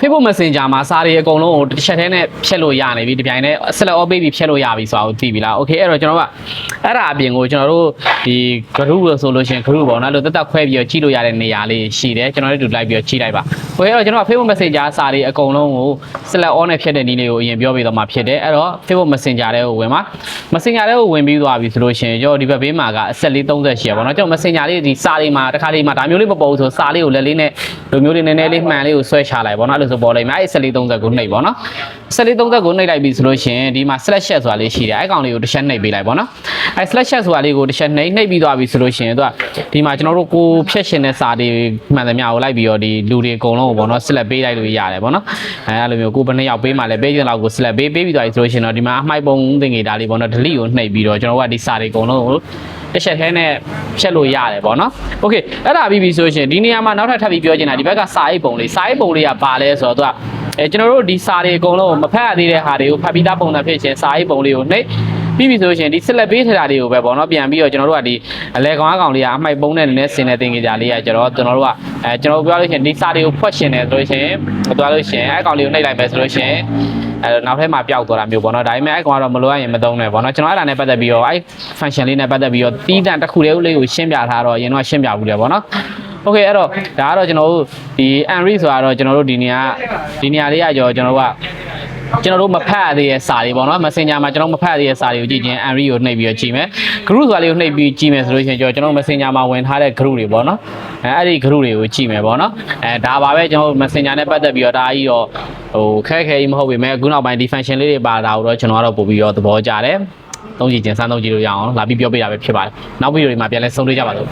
Facebook Messenger မှာစာတွေအကုန်လုံးကိုတစ်ချက်တည်းနဲ့ဖြတ်လို့ရနေပြီဒီပြိုင်နဲ့ဆက်လက် off ပေးပြီးဖြတ်လို့ရပြီဆိုတာကိုသိပြီလား Okay အဲ့တော့ကျွန်တော်ကအဲ့ဒါအပြင်ကိုကျွန်တော်တို့ဒီ group လို့ဆိုလို့ရှိရင် group ပေါ့နော်လို့တက်တက်ခွဲပြီးတော့ကြည့်လို့ရတဲ့နေရာလေးရှိတယ်ကျွန်တော်တို့တူလိုက်ပြီးတော့ကြည့်လိုက်ပါ Okay အဲ့တော့ကျွန်တော်က Facebook Messenger စာတွေအကုန်လုံးကိုဆက်လက် on နဲ့ဖြတ်တဲ့နည်းလေးကိုအရင်ပြောပြတော့မှာဖြစ်တယ်အဲ့တော့ Facebook Messenger ထဲကိုဝင်ပါ Messenger ထဲကိုဝင်ပြီးသွားပြီဆိုလို့ရှိရင်ကျွန်တော်ဒီဘက်ဘေးမှာကအဆက်လေး30ရှိရပါတော့ကျွန်တော် Messenger လေးဒီစာလေးမှာတစ်ခါလေးမှာဒါမျိုးလေးမပေါ်ဘူးဆိုစာလေးကိုလက်လေးနဲ့လိုမျိုးလေးနည်းနည်းလေးမှန်လေးကိုဆွဲချလိုက်ပါတော့အဲ့လိုဆိုပေါ်လိုက်မယ်အဲ့ဆက်လေး30ကိုနှိပ်ပါတော့ဆက်လေး30ကိုနှိပ်လိုက်ပြီဆိုလို့ရှိရင်ဒီမှာ slash chat ဆိုတာလေးရှိတယ်အဲ့ကောင်လေးကိုတစ်ချက်နှိပ်ပေးလိုက်ပါတော့အဲ့ slash chat ဆိုတာလေးကိုတစ်ချက်နှိပ်နှိပ်ပြီးသွားပြီဆိုလို့ရှိရင်သူကဒီမှာကျွန်တော်တို့ကိုဖြတ်ရှင်တဲ့စာတွေမှန်သမျှကိုလိုက်ပြီးတော့ဒီလူတွေအကုန်လုံးကိုပေါ့နော် select ပေးလိုက်လို့ရတယ်ပေါ့နော်အဲအဲ့လိုမျိုးကိုဘယ်နှစ်ယောက်ပေးမှလဲပေးခြင်းလောက်ကို select ပေးပေးပြီးသွားပြီဆိုလို့ရှိရင်တော့ဒီမှာအမှိုက်ပုံသင်္ကေတလေးပေါ့နော် delete ကိုနှိပ်ပြီးတော့ကျွန်တော်တို့ကဒီစာတွေအကုန်လုံးကို တစ်ချက်ထဲနဲ့ဖြတ်လို့ရတယ်ပေါ့နော်။ Okay အဲ့ဒါပြီးပြီဆိုရှင်ဒီနေရာမှာနောက်ထပ်ထပ်ပြီးပြောချင်တာဒီဘက်ကစာအိတ်ပုံလေးစာအိတ်ပုံလေးကပါလဲဆိုတော့သူကအဲကျွန်တော်တို့ဒီစာတွေအကုန်လုံးမဖတ်ရသေးတဲ့ဟာတွေကိုဖတ်ပြီးသားပုံစံဖြစ်ရှင်စာအိတ်ပုံလေးကိုနှိပ်ပြီးပြီဆိုရှင်ဒီဆက်လက်ပေးထတာတွေကိုပဲပေါ့နော်ပြန်ပြီးတော့ကျွန်တော်တို့ကဒီအလဲကောင်အကောင်လေးကအမှိုက်ပုံးနဲ့နည်းနည်းဆင်တဲ့တင်ကြကြလေးကကျွန်တော်ကျွန်တော်တို့ကအဲကျွန်တော်ပြောလို့ရှိရင်ဒီစာတွေကိုဖွက်ရှင်တယ်ဆိုလို့ရှိရင်သွားလို့ရှိရင်အဲကောင်လေးကိုနှိပ်လိုက်မယ်ဆိုလို့ရှိရင် အဲနောက်ထပ်မှာပျောက်သွားတာမျိုးပေါ့နော်ဒါပေမဲ့အဲကောင်ကတော့မလိုအပ်ရင်မသုံးနဲ့ပေါ့နော်ကျွန်တော်အဲ့ဒါနဲ့ပတ်သက်ပြီးတော့အဲ function လေးနဲ့ပတ်သက်ပြီးတော့တီးတန့်တစ်ခုလေးလေးကိုရှင်းပြထားတော့အရင်တော့ရှင်းပြဘူးလေပေါ့နော်โอเคအဲ့တော့ဒါကတော့ကျွန်တော်တို့ဒီ Unreal ဆိုတာတော့ကျွန်တော်တို့ဒီနေရာဒီနေရာလေးကကြောကျွန်တော်တို့က ကျွန်တော်တို့မဖတ်ရသေးတဲ့စာတွေပေါ့နော် Messenger မှာကျွန်တော်မဖတ်ရသေးတဲ့စာတွေကိုကြည့်ချင်း Unreal ကိုနှိပ်ပြီးတော့ကြည့်မယ် group ဆိုတာလေးကိုနှိပ်ပြီးကြည့်မယ်ဆိုလို့ရှိရင်ကျွန်တော် Messenger မှာဝင်ထားတဲ့ group တွေပေါ့နော်အဲအဲ့ဒီ group တွေကိုကြည့်မယ်ပေါ့နော်အဲဒါပါပဲကျွန်တော် Messenger နဲ့ပတ်သက်ပြီးတော့ဒါကြီးတော့ဟိုခက်ခဲကြီးမဟုတ်ပေမဲ့အခုနောက်ပိုင်းဒီ function လေးတွေပါတာကိုတော့ကျွန်တော်ကတော့ပို့ပြီးတော့သဘောကျတယ်သုံးကြည့်ခြင်းစမ်းသုံးကြည့်လို့ရအောင်လာပြီးပြောပြတာပဲဖြစ်ပါတယ်နောက်ဗီဒီယိုတွေမှာပြန်လဲဆုံတွေ့ကြပါစို့